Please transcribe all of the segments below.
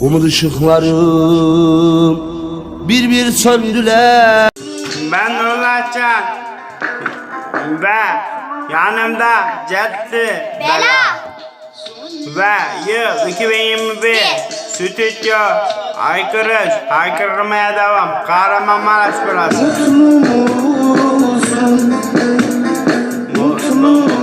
Umut ışıklarım bir bir söndüler. Ben Nurlaşcan ve yanımda Cetti Bela. ve yıl 2021 stüdyo. Aykırış Haykırmaya devam. Kahramanmaraş burası. Mutlu musun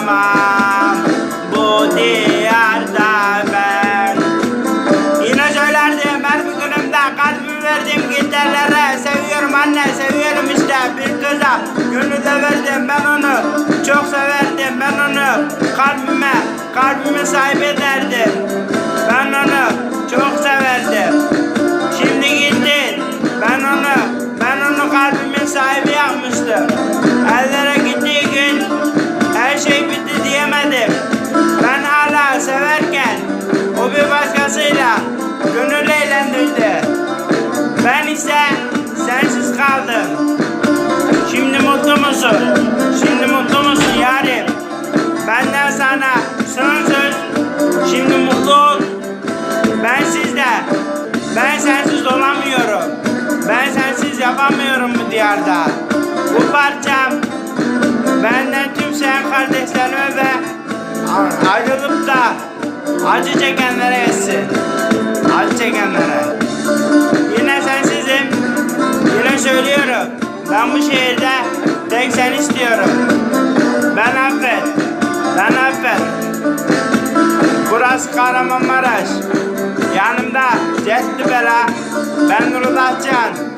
yapamam Bu ben Yine söylerdim her bir günümde Kalbimi verdim. Gitarlara Seviyorum anne seviyorum işte. Bir kıza gönül de verdim ben onu Çok severdim. Ben onu Kalbime kalbime sahip ederdim. Ben onu çok severdim musun? Şimdi mutlu musun yarim? Benden sana son söz Şimdi mutlu ol Ben sizde Ben sensiz olamıyorum Ben sensiz yapamıyorum bu diyarda Bu parçam Benden tüm sen kardeşlerime ve ayrılıp da acı çekenlere gitsin. Acı çekenlere. Yine sensizim. Yine söylüyorum. Ben bu şehirde ediyorum. Ben affet. Ben affet. Burası Kahramanmaraş. Yanımda Cetti Bela. Ben Nurullah Can.